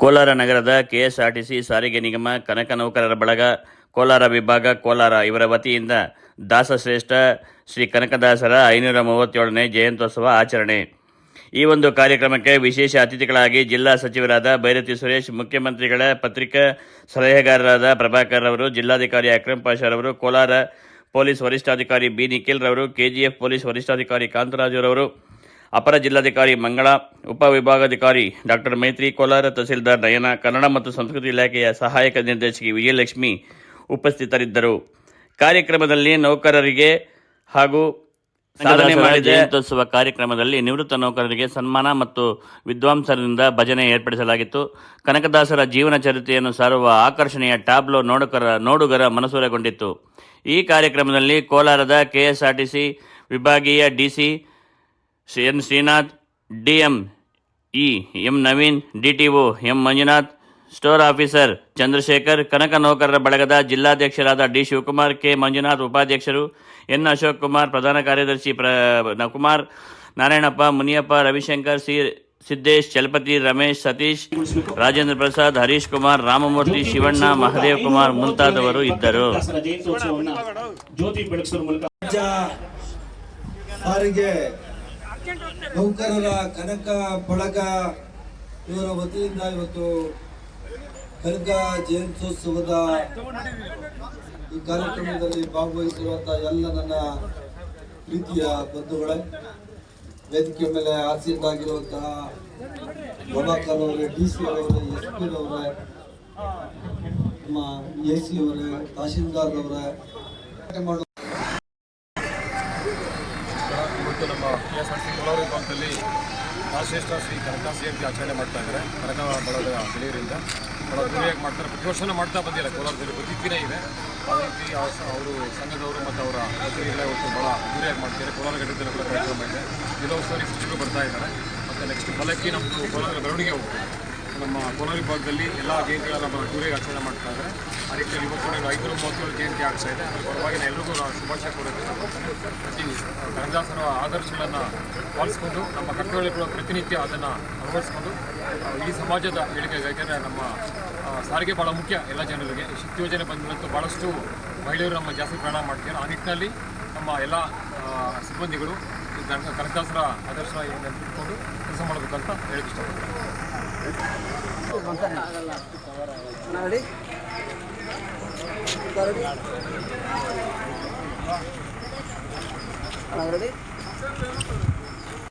ಕೋಲಾರ ನಗರದ ಕೆಎಸ್ಆರ್ಟಿಸಿ ಸಾರಿಗೆ ನಿಗಮ ಕನಕ ನೌಕರರ ಬಳಗ, ಕೋಲಾರ ವಿಭಾಗ, ಕೋಲಾರ ಇವರ ವತಿಯಿಂದ ದಾಸಶ್ರೇಷ್ಠ ಶ್ರೀ ಕನಕದಾಸರ ಐನೂರ ಮೂವತ್ತೇಳನೇ ಜಯಂತ್ಯೋತ್ಸವ ಆಚರಣೆ. ಈ ಒಂದು ಕಾರ್ಯಕ್ರಮಕ್ಕೆ ವಿಶೇಷ ಅತಿಥಿಗಳಾಗಿ ಜಿಲ್ಲಾ ಸಚಿವರಾದ ಭೈರತಿ ಸುರೇಶ್, ಮುಖ್ಯಮಂತ್ರಿಗಳ ಪತ್ರಿಕಾ ಸಲಹೆಗಾರರಾದ ಪ್ರಭಾಕರ್ ರವರು, ಜಿಲ್ಲಾಧಿಕಾರಿ ಅಕ್ರಮ್ ಪಾಷಾರವರು ಕೋಲಾರ ಪೊಲೀಸ್ ವರಿಷ್ಠಾಧಿಕಾರಿ ಬಿ ನಿಖಿಲ್ ರವರು, ಕೆಜಿಎಫ್ ಪೊಲೀಸ್ ವರಿಷ್ಠಾಧಿಕಾರಿ ಕಾಂತರಾಜುರವರು ಅಪರ ಜಿಲ್ಲಾಧಿಕಾರಿ ಮಂಗಳ ಉಪವಿಭಾಗಾಧಿಕಾರಿ ಡಾಕ್ಟರ್ ಮೈತ್ರಿ ಕೋಲಾರ ತಹಸೀಲ್ದಾರ್ ನಯನ ಕನ್ನಡ ಮತ್ತು ಸಂಸ್ಕೃತಿ ಇಲಾಖೆಯ ಸಹಾಯಕ ನಿರ್ದೇಶಕಿ ವಿಜಯಲಕ್ಷ್ಮಿ ಉಪಸ್ಥಿತರಿದ್ದರು. ಕಾರ್ಯಕ್ರಮದಲ್ಲಿ ನೌಕರರಿಗೆ ಹಾಗೂ ಸಾಧನೆ ಮಾಡಿ ಜಯಂತ್ಯೋತ್ಸವ ಕಾರ್ಯಕ್ರಮದಲ್ಲಿ ನಿವೃತ್ತ ನೌಕರರಿಗೆ ಸನ್ಮಾನ ಮತ್ತು ವಿದ್ವಾಂಸರಿಂದ ಭಜನೆ ಏರ್ಪಡಿಸಲಾಗಿತ್ತು. ಕನಕದಾಸರ ಜೀವನ ಚರಿತ್ರೆಯನ್ನು ಸಾರುವ ಆಕರ್ಷಣೆಯ ಟ್ಯಾಬ್ಲೋ ನೋಡುಗರ ನೋಡುಗರ ಮನಸೂರೆಗೊಂಡಿತ್ತು. ಈ ಕಾರ್ಯಕ್ರಮದಲ್ಲಿ ಕೋಲಾರದ ಕೆಎಸ್ಆರ್ಟಿಸಿ ವಿಭಾಗೀಯ DC Shri N Srinath D M E M Naveen DTO M Manjunath store officer Chandrashekar Kanaka ನೌಕರರ ಬಳಗದ ಜಿಲ್ಲಾಧ್ಯಕ್ಷರಾದ ಡಿ ಶಿವಕುಮಾರ್ ಕೆ ಮಂಜುನಾಥ್ ಉಪಾಧ್ಯಕ್ಷರು ಎನ್ ಅಶೋಕ್ ಕುಮಾರ್ ಪ್ರಧಾನ ಕಾರ್ಯದರ್ಶಿ ಪ್ರ ನಕುಮಾರ್ ಕುಮಾರ್ ನಾರಾಯಣಪ್ಪ ಮುನಿಯಪ್ಪ ರವಿಶಂಕರ್ ಸಿ ಸಿದ್ದೇಶ್ ಚಲಪತಿ ರಮೇಶ್ ಸತೀಶ್ ರಾಜೇಂದ್ರ ಪ್ರಸಾದ್ ಹರೀಶ್ ಕುಮಾರ್ ರಾಮಮೂರ್ತಿ ಶಿವಣ್ಣ ಮಹದೇವ್ ಕುಮಾರ್ ಮುಂತಾದವರು ಇದ್ದರು. ಜಯಂತ್ಯೋತ್ಸವವನ್ನು ಜ್ಯೋತಿ ಬೆಳಗಿಸುವ ಮೂಲಕ. ನೌಕರರ ಕನಕ ಬಳಗ ಇವರ ವತಿಯಿಂದ ಇವತ್ತು ಕನಕ ಜಯಂತ್ಯೋತ್ಸವದ ಈ ಕಾರ್ಯಕ್ರಮದಲ್ಲಿ ಭಾಗವಹಿಸಿರುವಂತಹ ಎಲ್ಲ ನನ್ನ ಪ್ರೀತಿಯ ಬಂಧುಗಳೇ, ವೇದಿಕೆ ಮೇಲೆ ಪ್ರಭಾಕರ್ ಅವರೇ ಡಿ ಸಿ ಅವರೇ ಎಸ್ ಪಿ ಅವರೇ, ನಮ್ಮ ಎ ಸಿ ಅವರೇ, ತಹಶೀಲ್ದಾರ್ ಅವರೇ K S R C Kolar ವಿಭಾಗದಲ್ಲಿ ರಾಜಶ್ರೇಷ್ಠ ಶ್ರೀ ಕನಕ ಜಯಂತಿ ಆಚರಣೆ ಮಾಡ್ತಾ ಇದ್ದಾರೆ ಕನಕ ಬಳಗದ ಗೆಳೆಯರಿಂದ ಬಹಳ ಅದ್ದೂರಿಯಾಗಿ ಮಾಡ್ತಾರೆ. ಪ್ರತಿ ವರ್ಷನೂ ಮಾಡ್ತಾ ಬಂದಿಲ್ಲ. ಕೋಲಾರದಲ್ಲಿ ಪ್ರತಿ ದಿನ ಇದೆ. ಅದೇ ರೀತಿ ಅವರು ಸಂಘದವರು ಮತ್ತು ಅವರ ಪ್ರತಿನಿಧಿಗಳೇ ಇವತ್ತು ಭಾಳ ಅದ್ದೂರಿಯಾಗಿ ಮಾಡ್ತಾರೆ ಕೋಲಾರ ಘಟಕದಲ್ಲಿ ಕೂಡ ಕಾರ್ಯಕ್ರಮ ಇದೆ. ಜಿಲ್ಲೋತ್ಸವ ಶಿಕ್ಷಕರು ಬರ್ತಾ ಇದ್ದಾರೆ ಮತ್ತು ನೆಕ್ಸ್ಟ್ ಬಲಕ್ಕೆ ನಮ್ಮದು ಕೋಲಾರ ಮೆರವಣಿಗೆ ಹೋಗ್ತದೆ. ನಮ್ಮ ಕೋಲಾರ ವಿಭಾಗದಲ್ಲಿ ಎಲ್ಲ ಜಯಂತಿಗಳ ನಮ್ಮ ಟೂರಿಗೆ ಆಚರಣೆ ಮಾಡ್ತಾ ಇದ್ದಾರೆ ಆ ರೀತಿಯಲ್ಲಿ ಇವತ್ತು ಐನೂರ ಮೂವತ್ತೇಳು ಜಯಂತಿ ಆಗ್ತಾ ಇದೆ. ಅದರ ಪರವಾಗಿ ನಾನು ಶುಭಾಶಯ ಕೋರುತ್ತೇನೆ. ಪ್ರತಿ ಕನಕದಾಸರ ಆದರ್ಶಗಳನ್ನು ಪಾಲಿಸ್ಕೊಂಡು ನಮ್ಮ ಕರ್ತವ್ಯಗಳು ಪ್ರತಿನಿತ್ಯ ಅದನ್ನು ಅಳವಡಿಸ್ಕೊಂಡು ಈ ಸಮಾಜದ ಏಳಿಗೆ ಯಾಕೆಂದರೆ ನಮ್ಮ ಸಾರಿಗೆ ಭಾಳ ಮುಖ್ಯ ಎಲ್ಲ ಜನರಿಗೆ. ಶಕ್ತಿ ಯೋಜನೆ ಬಂದಂತೂ ಭಾಳಷ್ಟು ಮಹಿಳೆಯರು ನಮ್ಮ ಜಾಸ್ತಿ ಪ್ರಯಾಣ ಮಾಡ್ತೀವಿ ಆ ನಿಟ್ಟಿನಲ್ಲಿ ನಮ್ಮ ಎಲ್ಲ ಸಿಬ್ಬಂದಿಗಳು ಕನಕದಾಸರ ಆದರ್ಶ ಇಟ್ಕೊಂಡು ಕೆಲಸ ಮಾಡಬೇಕಂತ ಹೇಳಕ್ಕೆ ಇಷ್ಟಪಡ್ತೀನಿ. வழங்குறது